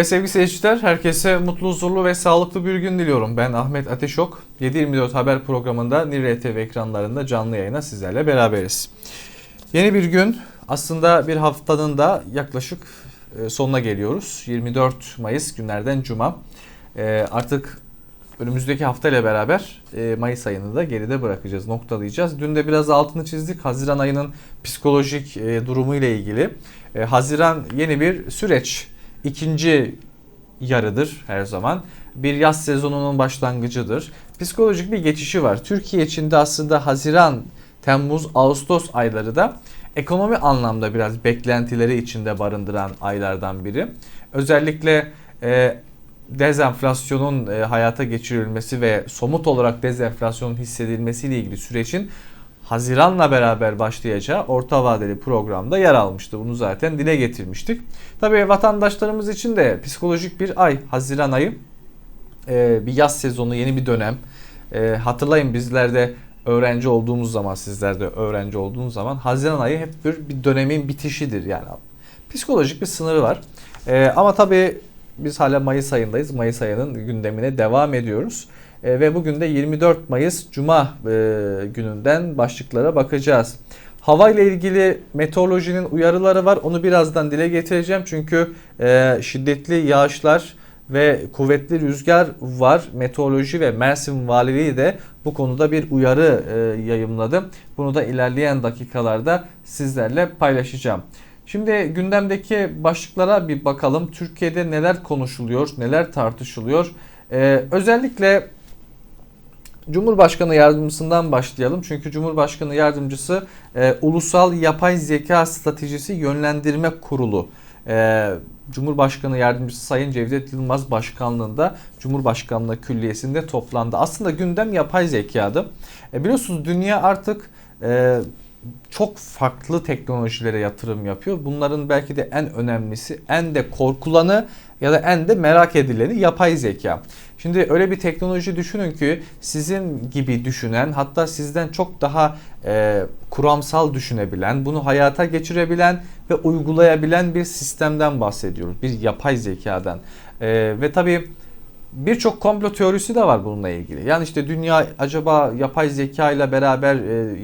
Evet sevgili seyirciler, herkese mutlu, huzurlu ve sağlıklı bir gün diliyorum. Ben Ahmet Ateşok. 724 Haber programında Nil TV ekranlarında canlı yayına sizlerle beraberiz. Yeni bir gün, aslında bir haftanın da yaklaşık e, sonuna geliyoruz. 24 Mayıs günlerden Cuma. E, artık önümüzdeki hafta ile beraber e, Mayıs ayını da geride bırakacağız, noktalayacağız. Dün de biraz altını çizdik. Haziran ayının psikolojik durumu ile ilgili. Haziran yeni bir süreç ikinci yarıdır her zaman. Bir yaz sezonunun başlangıcıdır. Psikolojik bir geçişi var. Türkiye içinde aslında Haziran, Temmuz, Ağustos ayları da ekonomi anlamda biraz beklentileri içinde barındıran aylardan biri. Özellikle e, dezenflasyonun e, hayata geçirilmesi ve somut olarak dezenflasyonun hissedilmesiyle ilgili sürecin Haziran'la beraber başlayacağı orta vadeli programda yer almıştı. Bunu zaten dile getirmiştik. Tabii vatandaşlarımız için de psikolojik bir ay, Haziran ayı. Ee, bir yaz sezonu, yeni bir dönem. Ee, hatırlayın bizlerde öğrenci olduğumuz zaman, sizler de öğrenci olduğunuz zaman Haziran ayı hep bir, bir dönemin bitişidir. Yani psikolojik bir sınırı var. Ee, ama tabii biz hala Mayıs ayındayız. Mayıs ayının gündemine devam ediyoruz. E, ve bugün de 24 Mayıs Cuma e, gününden başlıklara bakacağız. Hava ile ilgili meteorolojinin uyarıları var. Onu birazdan dile getireceğim. Çünkü e, şiddetli yağışlar ve kuvvetli rüzgar var. Meteoroloji ve Mersin Valiliği de bu konuda bir uyarı e, yayımladı. Bunu da ilerleyen dakikalarda sizlerle paylaşacağım. Şimdi gündemdeki başlıklara bir bakalım. Türkiye'de neler konuşuluyor, neler tartışılıyor. Ee, özellikle Cumhurbaşkanı yardımcısından başlayalım. Çünkü Cumhurbaşkanı yardımcısı e, Ulusal Yapay Zeka Stratejisi Yönlendirme Kurulu e, Cumhurbaşkanı Yardımcısı Sayın Cevdet Yılmaz Başkanlığında Cumhurbaşkanlığı Külliyesi'nde toplandı. Aslında gündem yapay zekadı. E, biliyorsunuz dünya artık e, çok farklı teknolojilere yatırım yapıyor. Bunların belki de en önemlisi, en de korkulanı ya da en de merak edileni yapay zeka. Şimdi öyle bir teknoloji düşünün ki sizin gibi düşünen hatta sizden çok daha e, kuramsal düşünebilen, bunu hayata geçirebilen ve uygulayabilen bir sistemden bahsediyoruz. Bir yapay zekadan. E, ve tabii birçok komplo teorisi de var bununla ilgili. Yani işte dünya acaba yapay zeka ile beraber e,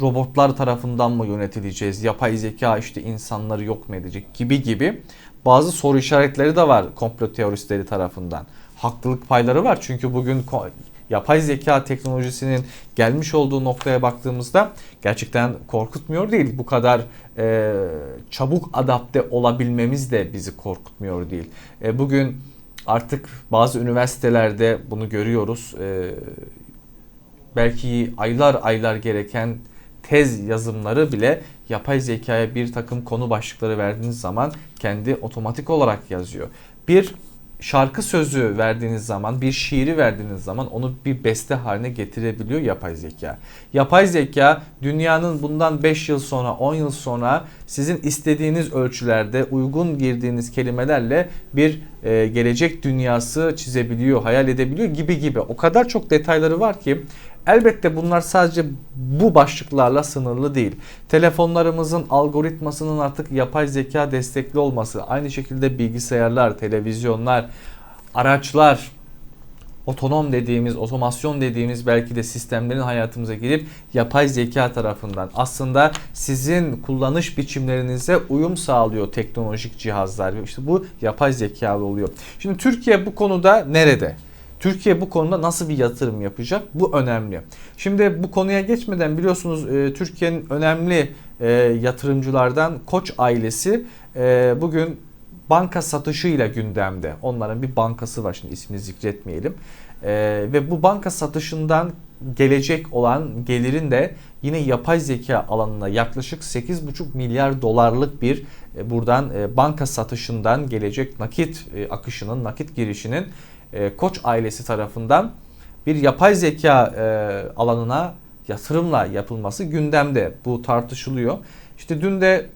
robotlar tarafından mı yönetileceğiz? Yapay zeka işte insanları yok mu edecek gibi gibi bazı soru işaretleri de var komplo teoristleri tarafından. Haklılık payları var çünkü bugün yapay zeka teknolojisinin gelmiş olduğu noktaya baktığımızda gerçekten korkutmuyor değil. Bu kadar e, çabuk adapte olabilmemiz de bizi korkutmuyor değil. E, bugün artık bazı üniversitelerde bunu görüyoruz. E, belki aylar aylar gereken tez yazımları bile yapay zekaya bir takım konu başlıkları verdiğiniz zaman kendi otomatik olarak yazıyor. Bir şarkı sözü verdiğiniz zaman, bir şiiri verdiğiniz zaman onu bir beste haline getirebiliyor yapay zeka. Yapay zeka dünyanın bundan 5 yıl sonra, 10 yıl sonra sizin istediğiniz ölçülerde uygun girdiğiniz kelimelerle bir e, gelecek dünyası çizebiliyor, hayal edebiliyor gibi gibi. O kadar çok detayları var ki Elbette bunlar sadece bu başlıklarla sınırlı değil. Telefonlarımızın algoritmasının artık yapay zeka destekli olması, aynı şekilde bilgisayarlar, televizyonlar, araçlar, otonom dediğimiz, otomasyon dediğimiz belki de sistemlerin hayatımıza girip yapay zeka tarafından aslında sizin kullanış biçimlerinize uyum sağlıyor teknolojik cihazlar. İşte bu yapay zekalı oluyor. Şimdi Türkiye bu konuda nerede? Türkiye bu konuda nasıl bir yatırım yapacak? Bu önemli. Şimdi bu konuya geçmeden biliyorsunuz e, Türkiye'nin önemli e, yatırımcılardan Koç ailesi e, bugün banka satışıyla gündemde. Onların bir bankası var şimdi ismini zikretmeyelim. Ve bu banka satışından gelecek olan gelirin de yine yapay zeka alanına yaklaşık 8,5 milyar dolarlık bir buradan banka satışından gelecek nakit akışının, nakit girişinin e, Koç ailesi tarafından bir yapay zeka e, alanına yatırımla yapılması gündemde. Bu tartışılıyor. İşte dün de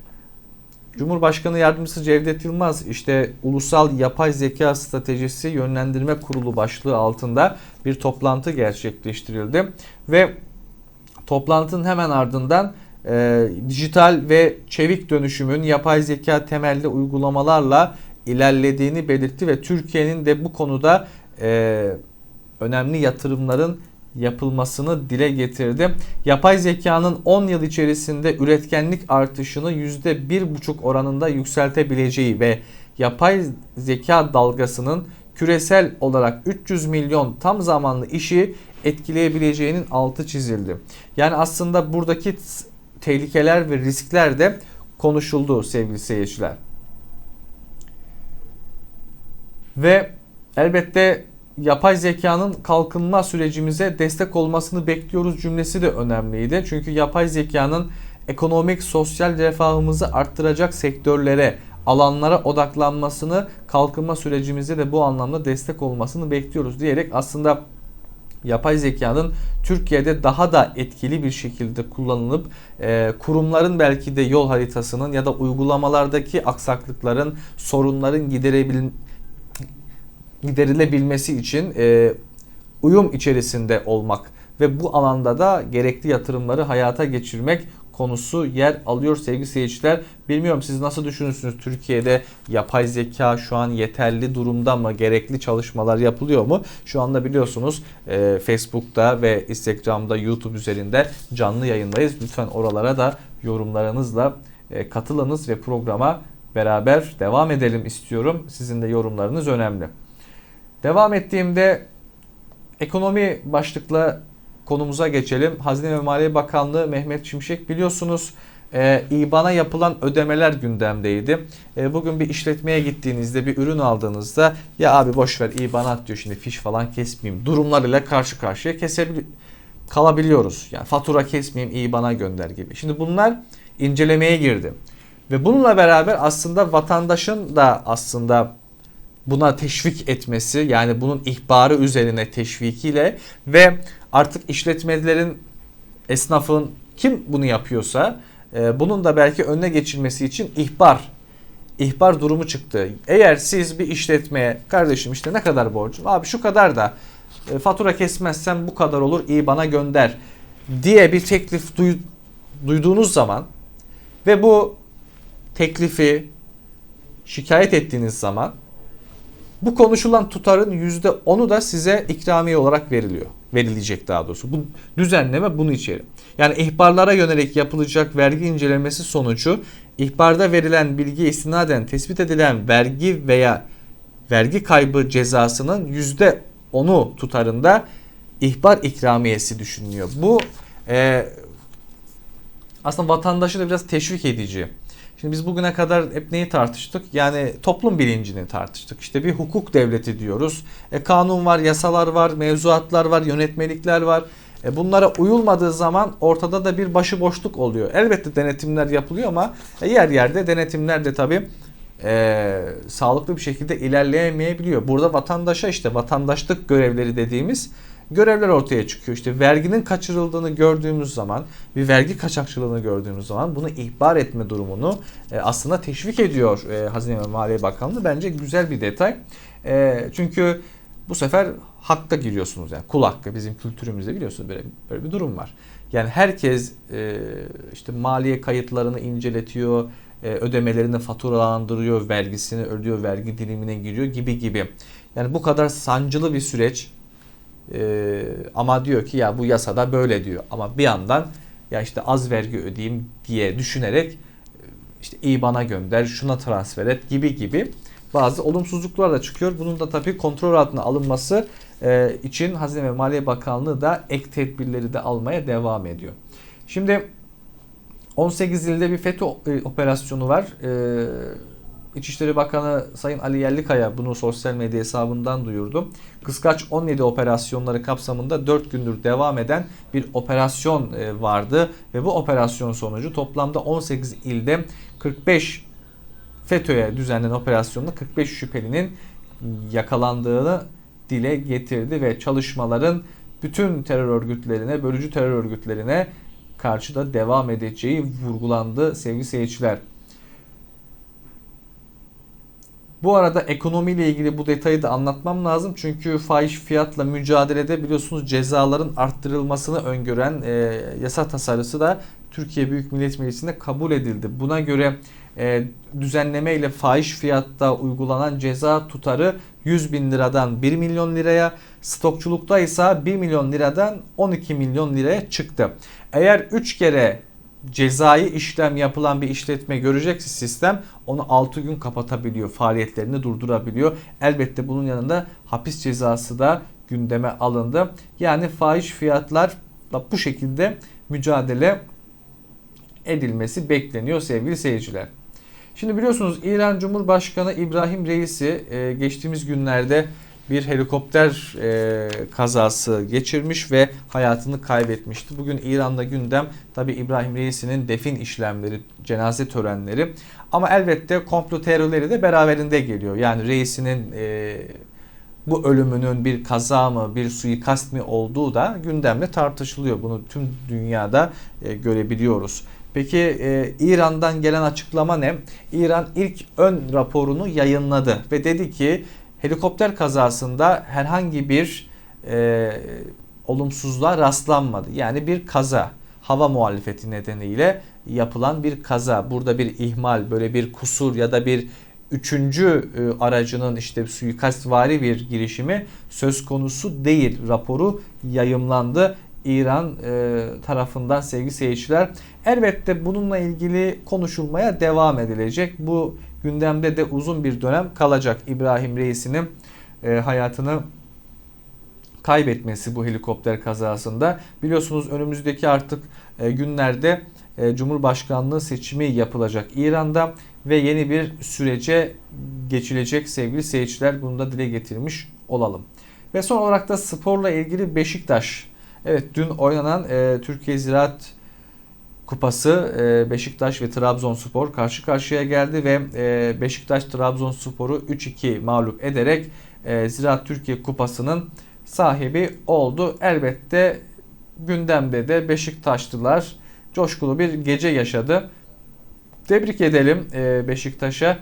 Cumhurbaşkanı Yardımcısı Cevdet Yılmaz işte Ulusal Yapay Zeka Stratejisi Yönlendirme Kurulu başlığı altında bir toplantı gerçekleştirildi ve toplantının hemen ardından e, dijital ve çevik dönüşümün yapay zeka temelli uygulamalarla ilerlediğini belirtti ve Türkiye'nin de bu konuda e, önemli yatırımların yapılmasını dile getirdi. Yapay zekanın 10 yıl içerisinde üretkenlik artışını %1,5 oranında yükseltebileceği ve yapay zeka dalgasının küresel olarak 300 milyon tam zamanlı işi etkileyebileceğinin altı çizildi. Yani aslında buradaki tehlikeler ve riskler de konuşuldu sevgili seyirciler. Ve elbette yapay zekanın kalkınma sürecimize destek olmasını bekliyoruz cümlesi de önemliydi. Çünkü yapay zekanın ekonomik, sosyal refahımızı arttıracak sektörlere, alanlara odaklanmasını, kalkınma sürecimize de bu anlamda destek olmasını bekliyoruz diyerek aslında yapay zekanın Türkiye'de daha da etkili bir şekilde kullanılıp e, kurumların belki de yol haritasının ya da uygulamalardaki aksaklıkların, sorunların giderebil giderilebilmesi için e, uyum içerisinde olmak ve bu alanda da gerekli yatırımları hayata geçirmek konusu yer alıyor sevgili seyirciler. Bilmiyorum siz nasıl düşünürsünüz Türkiye'de yapay zeka şu an yeterli durumda mı? Gerekli çalışmalar yapılıyor mu? Şu anda biliyorsunuz e, Facebook'ta ve Instagram'da YouTube üzerinde canlı yayındayız. Lütfen oralara da yorumlarınızla e, katılınız ve programa beraber devam edelim istiyorum. Sizin de yorumlarınız önemli. Devam ettiğimde ekonomi başlıklı konumuza geçelim. Hazine ve Maliye Bakanlığı Mehmet Şimşek biliyorsunuz e, İBAN'a yapılan ödemeler gündemdeydi. E, bugün bir işletmeye gittiğinizde bir ürün aldığınızda ya abi boş ver İBAN at diyor şimdi fiş falan kesmeyeyim durumlarıyla karşı karşıya kalabiliyoruz. Yani fatura kesmeyeyim İBAN'a gönder gibi. Şimdi bunlar incelemeye girdi. Ve bununla beraber aslında vatandaşın da aslında buna teşvik etmesi yani bunun ihbarı üzerine teşvikiyle ve artık işletmelerin esnafın kim bunu yapıyorsa e, bunun da belki önüne geçilmesi için ihbar ihbar durumu çıktı. Eğer siz bir işletmeye kardeşim işte ne kadar borcum abi şu kadar da e, fatura kesmezsen bu kadar olur iyi bana gönder diye bir teklif duy, duyduğunuz zaman ve bu teklifi şikayet ettiğiniz zaman bu konuşulan tutarın %10'u da size ikramiye olarak veriliyor. Verilecek daha doğrusu. Bu düzenleme bunu içerir. Yani ihbarlara yönelik yapılacak vergi incelemesi sonucu ihbarda verilen bilgiye istinaden tespit edilen vergi veya vergi kaybı cezasının %10'u tutarında ihbar ikramiyesi düşünülüyor. Bu e, aslında vatandaşı da biraz teşvik edici. Şimdi biz bugüne kadar hep neyi tartıştık? Yani toplum bilincini tartıştık. İşte bir hukuk devleti diyoruz. E, kanun var, yasalar var, mevzuatlar var, yönetmelikler var. E, bunlara uyulmadığı zaman ortada da bir başıboşluk oluyor. Elbette denetimler yapılıyor ama e, yer yerde denetimler de tabii e, sağlıklı bir şekilde ilerleyemeyebiliyor. Burada vatandaşa işte vatandaşlık görevleri dediğimiz görevler ortaya çıkıyor. İşte verginin kaçırıldığını gördüğümüz zaman, bir vergi kaçakçılığını gördüğümüz zaman bunu ihbar etme durumunu e, aslında teşvik ediyor e, Hazine ve Maliye Bakanlığı. Bence güzel bir detay. E, çünkü bu sefer hakka giriyorsunuz yani kul hakkı bizim kültürümüzde biliyorsunuz böyle, böyle bir durum var. Yani herkes e, işte maliye kayıtlarını inceletiyor, ödemelerini faturalandırıyor, vergisini ödüyor, vergi dilimine giriyor gibi gibi. Yani bu kadar sancılı bir süreç ee, ama diyor ki ya bu yasada böyle diyor. Ama bir yandan ya işte az vergi ödeyeyim diye düşünerek işte IBAN'a gönder, şuna transfer et gibi gibi bazı olumsuzluklar da çıkıyor. Bunun da tabii kontrol altına alınması e, için Hazine ve Maliye Bakanlığı da ek tedbirleri de almaya devam ediyor. Şimdi 18 ilde bir FETÖ e, operasyonu var. E, İçişleri Bakanı Sayın Ali Yerlikaya bunu sosyal medya hesabından duyurdu. Kıskaç 17 operasyonları kapsamında 4 gündür devam eden bir operasyon e, vardı ve bu operasyon sonucu toplamda 18 ilde 45 FETÖ'ye düzenlenen operasyonda 45 şüphelinin yakalandığını dile getirdi ve çalışmaların bütün terör örgütlerine, bölücü terör örgütlerine karşı da devam edeceği vurgulandı sevgili seyirciler. Bu arada ekonomiyle ilgili bu detayı da anlatmam lazım. Çünkü fahiş fiyatla mücadelede biliyorsunuz cezaların arttırılmasını öngören e, yasa tasarısı da Türkiye Büyük Millet Meclisi'nde kabul edildi. Buna göre e, düzenleme ile fahiş fiyatta uygulanan ceza tutarı 100 bin liradan 1 milyon liraya, stokçulukta ise 1 milyon liradan 12 milyon liraya çıktı. Eğer 3 kere cezai işlem yapılan bir işletme görecekse sistem onu 6 gün kapatabiliyor, faaliyetlerini durdurabiliyor. Elbette bunun yanında hapis cezası da gündeme alındı. Yani fahiş fiyatlarla bu şekilde mücadele edilmesi bekleniyor sevgili seyirciler. Şimdi biliyorsunuz İran Cumhurbaşkanı İbrahim Reisi e, geçtiğimiz günlerde bir helikopter e, kazası geçirmiş ve hayatını kaybetmişti. Bugün İran'da gündem tabi İbrahim Reisi'nin defin işlemleri, cenaze törenleri ama elbette komplo terörleri de beraberinde geliyor. Yani reisinin e, bu ölümünün bir kaza mı, bir suikast mi olduğu da gündemde tartışılıyor. Bunu tüm dünyada e, görebiliyoruz. Peki e, İran'dan gelen açıklama ne? İran ilk ön raporunu yayınladı ve dedi ki helikopter kazasında herhangi bir e, olumsuzluğa rastlanmadı. Yani bir kaza, hava muhalefeti nedeniyle yapılan bir kaza. Burada bir ihmal, böyle bir kusur ya da bir üçüncü e, aracının işte suikastvari bir girişimi söz konusu değil. Raporu yayımlandı. İran e, tarafından sevgili seyirciler. Elbette bununla ilgili konuşulmaya devam edilecek. Bu gündemde de uzun bir dönem kalacak. İbrahim Reis'inin e, hayatını kaybetmesi bu helikopter kazasında. Biliyorsunuz önümüzdeki artık e, günlerde e, Cumhurbaşkanlığı seçimi yapılacak İran'da ve yeni bir sürece geçilecek sevgili seyirciler. Bunu da dile getirmiş olalım. Ve son olarak da sporla ilgili Beşiktaş. Evet dün oynanan e, Türkiye Ziraat Kupası e, Beşiktaş ve Trabzonspor karşı karşıya geldi ve e, Beşiktaş Trabzonspor'u 3-2 mağlup ederek e, Ziraat Türkiye Kupası'nın sahibi oldu. Elbette gündemde de Beşiktaşlılar coşkulu bir gece yaşadı. Tebrik edelim Beşiktaş'a.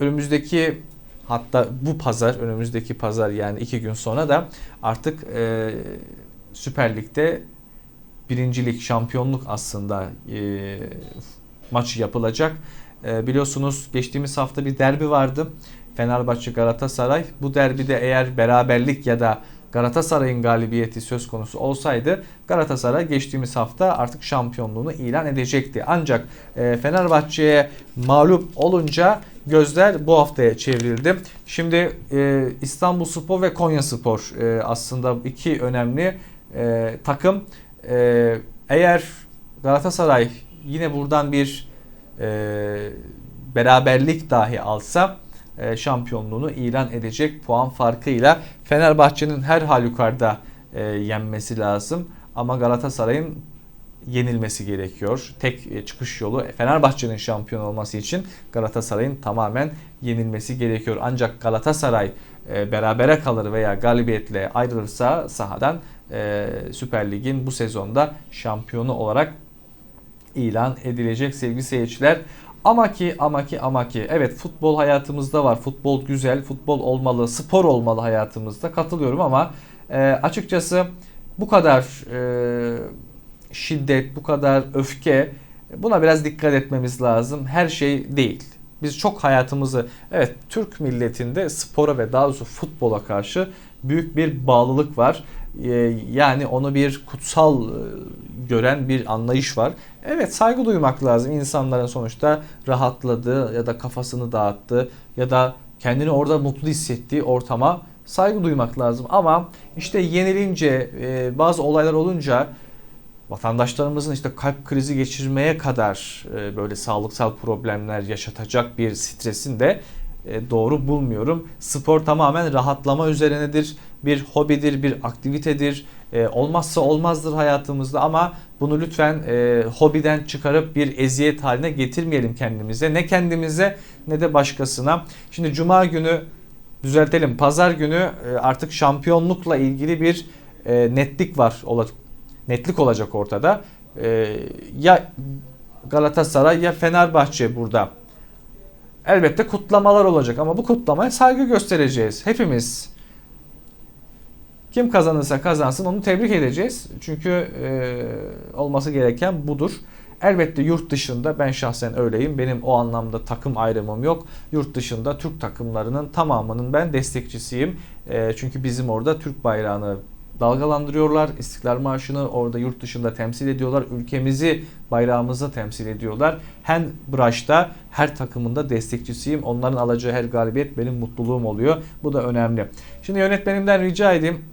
Önümüzdeki hatta bu pazar önümüzdeki pazar yani iki gün sonra da artık Süper Lig'de birincilik, şampiyonluk aslında e, maçı yapılacak. E, biliyorsunuz geçtiğimiz hafta bir derbi vardı. Fenerbahçe Galatasaray. Bu derbide eğer beraberlik ya da Galatasaray'ın galibiyeti söz konusu olsaydı Galatasaray geçtiğimiz hafta artık şampiyonluğunu ilan edecekti. Ancak e, Fenerbahçe'ye mağlup olunca gözler bu haftaya çevrildi. Şimdi e, İstanbul Spor ve Konya Spor e, aslında iki önemli e, takım ee, eğer Galatasaray yine buradan bir e, beraberlik dahi alsa e, şampiyonluğunu ilan edecek puan farkıyla Fenerbahçe'nin her halükarda e, yenmesi lazım ama Galatasaray'ın yenilmesi gerekiyor. Tek e, çıkış yolu Fenerbahçe'nin şampiyon olması için Galatasaray'ın tamamen yenilmesi gerekiyor. Ancak Galatasaray e, berabere kalır veya galibiyetle ayrılırsa sahadan e, Süper Lig'in bu sezonda şampiyonu olarak ilan edilecek sevgili seyirciler. Ama ki ama ki ama ki evet futbol hayatımızda var. Futbol güzel, futbol olmalı, spor olmalı hayatımızda. Katılıyorum ama e, açıkçası bu kadar e, şiddet, bu kadar öfke buna biraz dikkat etmemiz lazım. Her şey değil. Biz çok hayatımızı evet Türk milletinde spora ve daha doğrusu futbola karşı büyük bir bağlılık var. Ee, yani onu bir kutsal e, gören bir anlayış var. Evet saygı duymak lazım. İnsanların sonuçta rahatladığı ya da kafasını dağıttığı ya da kendini orada mutlu hissettiği ortama saygı duymak lazım. Ama işte yenilince e, bazı olaylar olunca vatandaşlarımızın işte kalp krizi geçirmeye kadar e, böyle sağlıksal problemler yaşatacak bir stresin de doğru bulmuyorum. Spor tamamen rahatlama üzerinedir. Bir hobidir, bir aktivitedir. E, olmazsa olmazdır hayatımızda ama bunu lütfen e, hobiden çıkarıp bir eziyet haline getirmeyelim kendimize. Ne kendimize ne de başkasına. Şimdi cuma günü düzeltelim. Pazar günü artık şampiyonlukla ilgili bir netlik var. Netlik olacak ortada. Ya Galatasaray ya Fenerbahçe burada Elbette kutlamalar olacak ama bu kutlamaya saygı göstereceğiz. Hepimiz Kim kazanırsa kazansın onu tebrik edeceğiz. Çünkü e, olması gereken budur. Elbette yurt dışında ben şahsen öyleyim. Benim o anlamda takım ayrımım yok. Yurt dışında Türk takımlarının tamamının ben destekçisiyim. E, çünkü bizim orada Türk bayrağını dalgalandırıyorlar. İstiklal Marşı'nı orada yurt dışında temsil ediyorlar. Ülkemizi, bayrağımızı temsil ediyorlar. Hem branşta her takımında destekçisiyim. Onların alacağı her galibiyet benim mutluluğum oluyor. Bu da önemli. Şimdi yönetmenimden rica edeyim.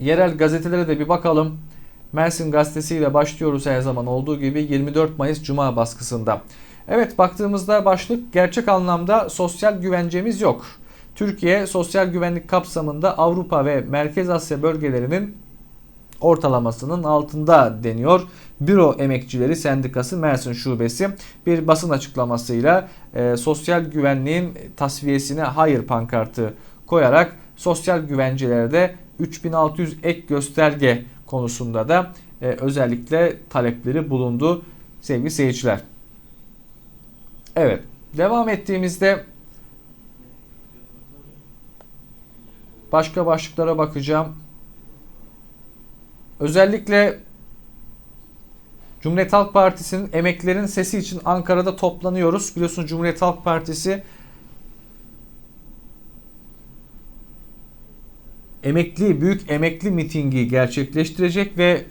Yerel gazetelere de bir bakalım. Mersin gazetesiyle başlıyoruz her zaman olduğu gibi 24 Mayıs Cuma baskısında. Evet baktığımızda başlık gerçek anlamda sosyal güvencemiz yok. Türkiye sosyal güvenlik kapsamında Avrupa ve Merkez Asya bölgelerinin ortalamasının altında deniyor. Büro Emekçileri Sendikası Mersin Şubesi bir basın açıklamasıyla e, sosyal güvenliğin tasfiyesine hayır pankartı koyarak sosyal güvencelerde 3600 ek gösterge konusunda da e, özellikle talepleri bulundu sevgili seyirciler. Evet devam ettiğimizde başka başlıklara bakacağım. Özellikle Cumhuriyet Halk Partisi'nin emeklerin sesi için Ankara'da toplanıyoruz. Biliyorsunuz Cumhuriyet Halk Partisi emekli büyük emekli mitingi gerçekleştirecek ve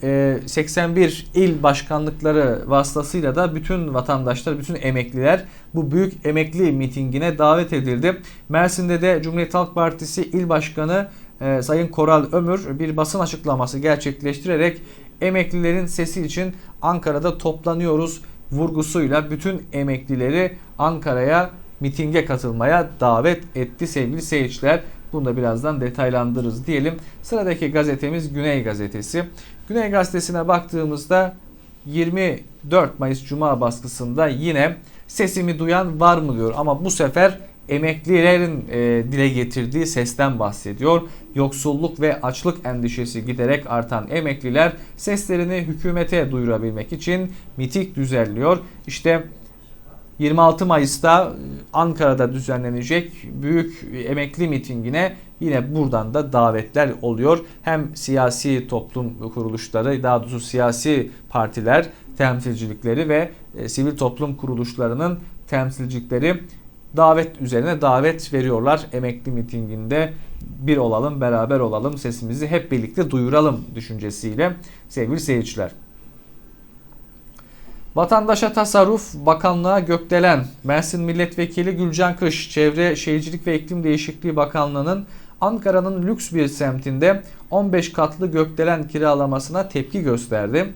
81 e, il başkanlıkları vasıtasıyla da bütün vatandaşlar, bütün emekliler bu büyük emekli mitingine davet edildi. Mersin'de de Cumhuriyet Halk Partisi il başkanı e, Sayın Koral Ömür bir basın açıklaması gerçekleştirerek emeklilerin sesi için Ankara'da toplanıyoruz vurgusuyla bütün emeklileri Ankara'ya mitinge katılmaya davet etti sevgili seyirciler. Bunu da birazdan detaylandırırız diyelim. Sıradaki gazetemiz Güney Gazetesi. Güney Gazetesi'ne baktığımızda 24 Mayıs Cuma baskısında yine sesimi duyan var mı diyor. Ama bu sefer emeklilerin e, dile getirdiği sesten bahsediyor. Yoksulluk ve açlık endişesi giderek artan emekliler seslerini hükümete duyurabilmek için mitik düzenliyor. İşte 26 Mayıs'ta Ankara'da düzenlenecek büyük emekli mitingine yine buradan da davetler oluyor. Hem siyasi toplum kuruluşları, daha doğrusu siyasi partiler temsilcilikleri ve e, sivil toplum kuruluşlarının temsilcilikleri davet üzerine davet veriyorlar. Emekli mitinginde bir olalım, beraber olalım, sesimizi hep birlikte duyuralım düşüncesiyle sevgili seyirciler. Vatandaşa Tasarruf Bakanlığa gökdelen Mersin Milletvekili Gülcan Kış, Çevre Şehircilik ve İklim Değişikliği Bakanlığı'nın Ankara'nın lüks bir semtinde 15 katlı gökdelen kiralamasına tepki gösterdi.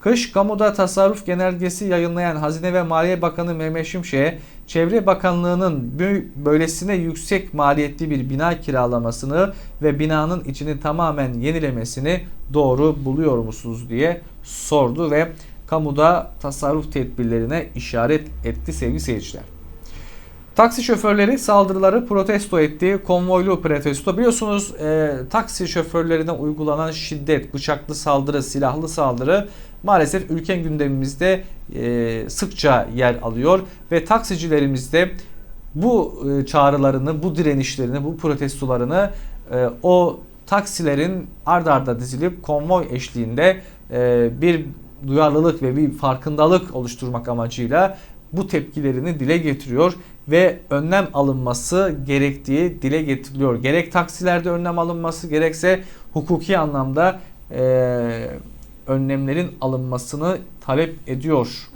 Kış kamuda tasarruf genelgesi yayınlayan Hazine ve Maliye Bakanı Mehmet Şimşek'e Çevre Bakanlığı'nın böylesine yüksek maliyetli bir bina kiralamasını ve binanın içini tamamen yenilemesini doğru buluyor musunuz diye sordu ve kamuda tasarruf tedbirlerine işaret etti sevgili seyirciler. Taksi şoförleri saldırıları protesto etti. Konvoylu protesto. Biliyorsunuz e, taksi şoförlerine uygulanan şiddet, bıçaklı saldırı, silahlı saldırı maalesef ülke gündemimizde e, sıkça yer alıyor ve taksicilerimiz de bu e, çağrılarını, bu direnişlerini, bu protestolarını e, o taksilerin ard arda dizilip konvoy eşliğinde bir duyarlılık ve bir farkındalık oluşturmak amacıyla bu tepkilerini dile getiriyor ve önlem alınması gerektiği dile getiriliyor. Gerek taksilerde önlem alınması gerekse hukuki anlamda e, önlemlerin alınmasını talep ediyor.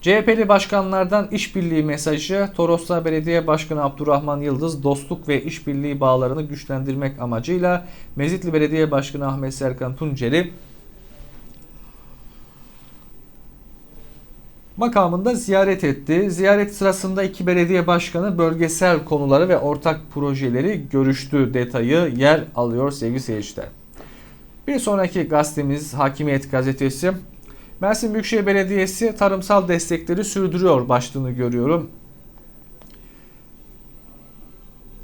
CHP'li başkanlardan işbirliği mesajı Toroslar Belediye Başkanı Abdurrahman Yıldız dostluk ve işbirliği bağlarını güçlendirmek amacıyla Mezitli Belediye Başkanı Ahmet Serkan Tunceli makamında ziyaret etti. Ziyaret sırasında iki belediye başkanı bölgesel konuları ve ortak projeleri görüştü detayı yer alıyor sevgili seyirciler. Bir sonraki gazetemiz Hakimiyet Gazetesi. Mersin Büyükşehir Belediyesi tarımsal destekleri sürdürüyor başlığını görüyorum.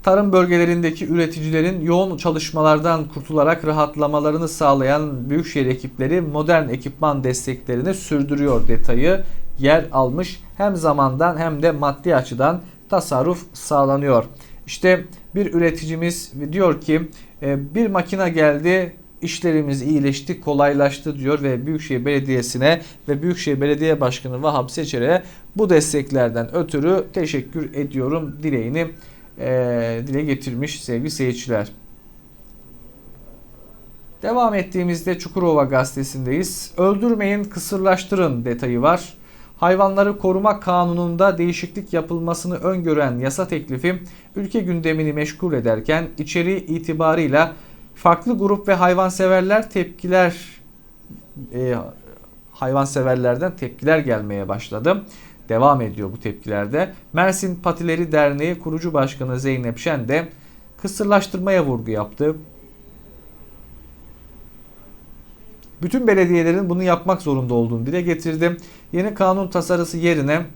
Tarım bölgelerindeki üreticilerin yoğun çalışmalardan kurtularak rahatlamalarını sağlayan büyükşehir ekipleri modern ekipman desteklerini sürdürüyor detayı yer almış. Hem zamandan hem de maddi açıdan tasarruf sağlanıyor. İşte bir üreticimiz diyor ki e, bir makine geldi işlerimiz iyileşti, kolaylaştı diyor ve Büyükşehir Belediyesi'ne ve Büyükşehir Belediye Başkanı Vahap Seçer'e bu desteklerden ötürü teşekkür ediyorum dileğini e, dile getirmiş sevgili seyirciler. Devam ettiğimizde Çukurova gazetesindeyiz. Öldürmeyin, kısırlaştırın detayı var. Hayvanları Koruma Kanunu'nda değişiklik yapılmasını öngören yasa teklifi ülke gündemini meşgul ederken içeriği itibarıyla farklı grup ve hayvanseverler tepkiler e, hayvanseverlerden tepkiler gelmeye başladı. Devam ediyor bu tepkilerde. Mersin Patileri Derneği kurucu başkanı Zeynep Şen de kısırlaştırmaya vurgu yaptı. Bütün belediyelerin bunu yapmak zorunda olduğunu dile getirdim. Yeni kanun tasarısı yerine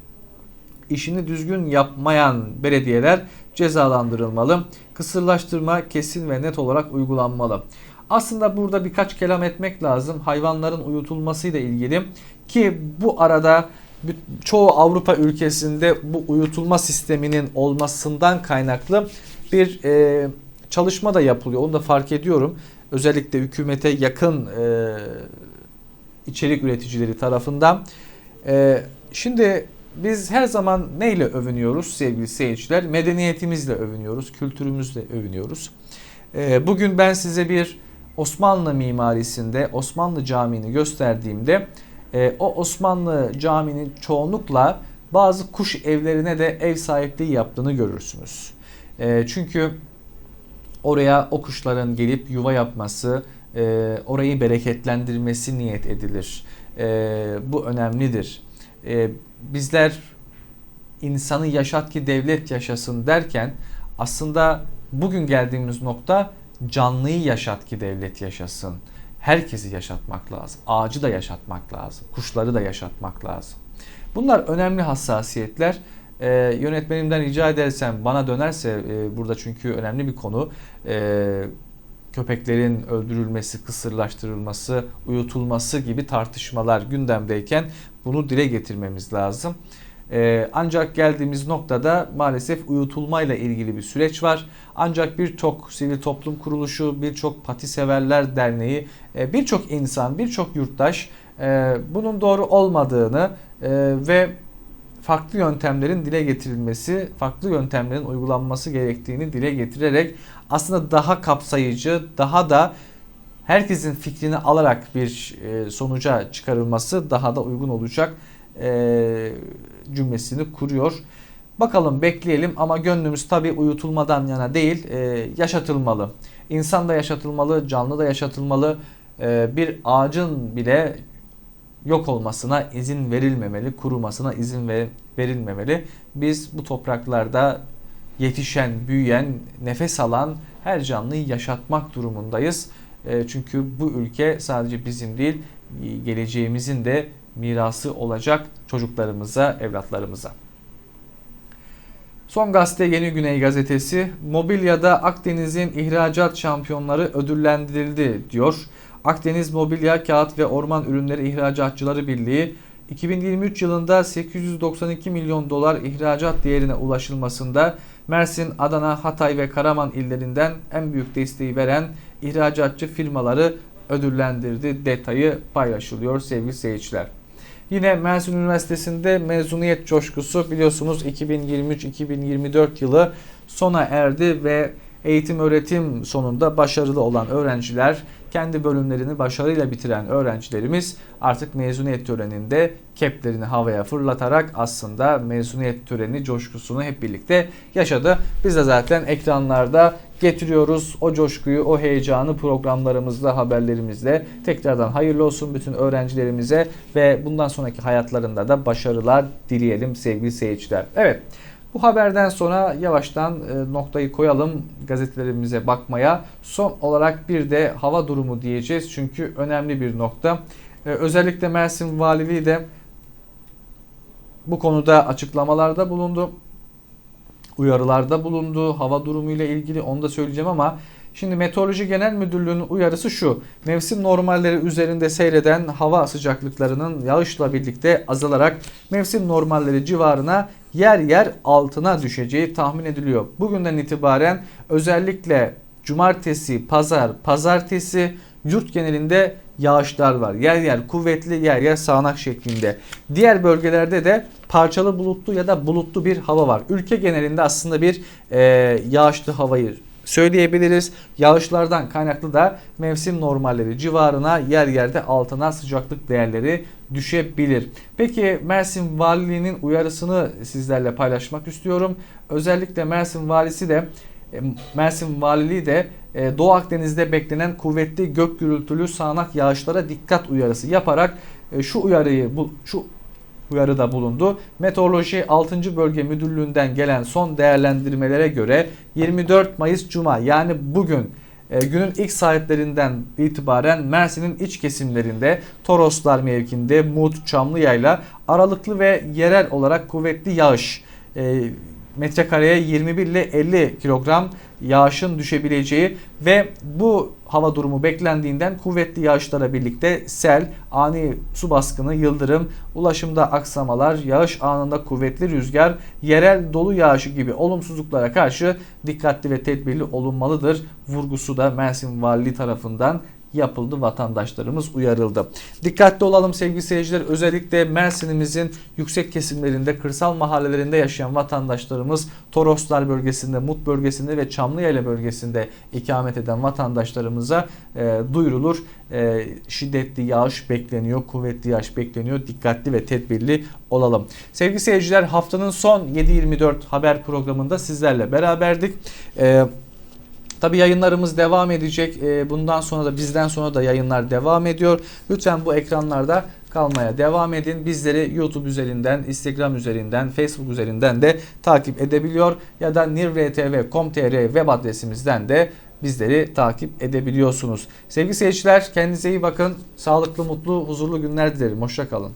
işini düzgün yapmayan belediyeler cezalandırılmalı. Kısırlaştırma kesin ve net olarak uygulanmalı. Aslında burada birkaç kelam etmek lazım. Hayvanların uyutulmasıyla ilgili ki bu arada çoğu Avrupa ülkesinde bu uyutulma sisteminin olmasından kaynaklı bir e, çalışma da yapılıyor. Onu da fark ediyorum. Özellikle hükümete yakın e, içerik üreticileri tarafından. E, şimdi biz her zaman neyle övünüyoruz sevgili seyirciler? Medeniyetimizle övünüyoruz, kültürümüzle övünüyoruz. E, bugün ben size bir Osmanlı mimarisinde Osmanlı Camii'ni gösterdiğimde e, o Osmanlı caminin çoğunlukla bazı kuş evlerine de ev sahipliği yaptığını görürsünüz. E, çünkü oraya o kuşların gelip yuva yapması, e, orayı bereketlendirmesi niyet edilir. E, bu önemlidir. E, bizler insanı yaşat ki devlet yaşasın derken aslında bugün geldiğimiz nokta canlıyı yaşat ki devlet yaşasın. Herkesi yaşatmak lazım. Ağacı da yaşatmak lazım. Kuşları da yaşatmak lazım. Bunlar önemli hassasiyetler. Ee, yönetmenimden rica edersem bana dönerse e, burada çünkü önemli bir konu. E, köpeklerin öldürülmesi, kısırlaştırılması, uyutulması gibi tartışmalar gündemdeyken bunu dile getirmemiz lazım. Ee, ancak geldiğimiz noktada maalesef uyutulmayla ilgili bir süreç var. Ancak birçok sivil toplum kuruluşu, birçok pati severler derneği, e, birçok insan, birçok yurttaş e, bunun doğru olmadığını e, ve farklı yöntemlerin dile getirilmesi, farklı yöntemlerin uygulanması gerektiğini dile getirerek aslında daha kapsayıcı, daha da herkesin fikrini alarak bir sonuca çıkarılması daha da uygun olacak e, cümlesini kuruyor. Bakalım bekleyelim ama gönlümüz tabi uyutulmadan yana değil e, yaşatılmalı. İnsan da yaşatılmalı, canlı da yaşatılmalı. E, bir ağacın bile yok olmasına izin verilmemeli, kurumasına izin verilmemeli. Biz bu topraklarda yetişen, büyüyen, nefes alan her canlıyı yaşatmak durumundayız. E, çünkü bu ülke sadece bizim değil, geleceğimizin de mirası olacak çocuklarımıza, evlatlarımıza. Son gazete Yeni Güney gazetesi mobilyada Akdeniz'in ihracat şampiyonları ödüllendirildi diyor. Akdeniz Mobilya, Kağıt ve Orman Ürünleri İhracatçıları Birliği 2023 yılında 892 milyon dolar ihracat değerine ulaşılmasında Mersin, Adana, Hatay ve Karaman illerinden en büyük desteği veren ihracatçı firmaları ödüllendirdi. Detayı paylaşılıyor sevgili seyirciler. Yine Mersin Üniversitesi'nde mezuniyet coşkusu biliyorsunuz 2023-2024 yılı sona erdi ve eğitim öğretim sonunda başarılı olan öğrenciler kendi bölümlerini başarıyla bitiren öğrencilerimiz artık mezuniyet töreninde keplerini havaya fırlatarak aslında mezuniyet töreni coşkusunu hep birlikte yaşadı. Biz de zaten ekranlarda getiriyoruz o coşkuyu, o heyecanı programlarımızda, haberlerimizle. Tekrardan hayırlı olsun bütün öğrencilerimize ve bundan sonraki hayatlarında da başarılar dileyelim sevgili seyirciler. Evet. Bu haberden sonra yavaştan e, noktayı koyalım gazetelerimize bakmaya. Son olarak bir de hava durumu diyeceğiz çünkü önemli bir nokta. E, özellikle Mersin Valiliği de bu konuda açıklamalarda bulundu. Uyarılarda bulundu. Hava durumuyla ilgili onu da söyleyeceğim ama Şimdi Meteoroloji Genel Müdürlüğü'nün uyarısı şu. Mevsim normalleri üzerinde seyreden hava sıcaklıklarının yağışla birlikte azalarak mevsim normalleri civarına yer yer altına düşeceği tahmin ediliyor. Bugünden itibaren özellikle cumartesi, pazar, pazartesi yurt genelinde yağışlar var. Yer yer kuvvetli, yer yer sağanak şeklinde. Diğer bölgelerde de parçalı bulutlu ya da bulutlu bir hava var. Ülke genelinde aslında bir e, yağışlı havayı söyleyebiliriz. Yağışlardan kaynaklı da mevsim normalleri civarına yer yerde altına sıcaklık değerleri düşebilir. Peki Mersin Valiliğinin uyarısını sizlerle paylaşmak istiyorum. Özellikle Mersin Valisi de Mersin Valiliği de e, Doğu Akdeniz'de beklenen kuvvetli gök gürültülü sağanak yağışlara dikkat uyarısı yaparak e, şu uyarıyı bu şu uyarıda bulundu. Meteoroloji 6. Bölge Müdürlüğü'nden gelen son değerlendirmelere göre 24 Mayıs Cuma yani bugün e, günün ilk saatlerinden itibaren Mersin'in iç kesimlerinde Toroslar mevkinde Mut, Çamlıyayla aralıklı ve yerel olarak kuvvetli yağış e, metrekareye 21 ile 50 kilogram yağışın düşebileceği ve bu hava durumu beklendiğinden kuvvetli yağışlara birlikte sel, ani su baskını, yıldırım, ulaşımda aksamalar, yağış anında kuvvetli rüzgar, yerel dolu yağışı gibi olumsuzluklara karşı dikkatli ve tedbirli olunmalıdır. Vurgusu da Mersin Valiliği tarafından yapıldı. Vatandaşlarımız uyarıldı. Dikkatli olalım sevgili seyirciler. Özellikle Mersin'imizin yüksek kesimlerinde, kırsal mahallelerinde yaşayan vatandaşlarımız Toroslar bölgesinde, Mut bölgesinde ve Çamlıyayla bölgesinde ikamet eden vatandaşlarımıza e, duyurulur. E, şiddetli yağış bekleniyor, kuvvetli yağış bekleniyor. Dikkatli ve tedbirli olalım. Sevgili seyirciler haftanın son 7-24 haber programında sizlerle beraberdik. E, Tabi yayınlarımız devam edecek. Ee, bundan sonra da bizden sonra da yayınlar devam ediyor. Lütfen bu ekranlarda kalmaya devam edin. Bizleri YouTube üzerinden, Instagram üzerinden, Facebook üzerinden de takip edebiliyor. Ya da nirvtv.com.tr web adresimizden de bizleri takip edebiliyorsunuz. Sevgili seyirciler kendinize iyi bakın. Sağlıklı, mutlu, huzurlu günler dilerim. Hoşçakalın.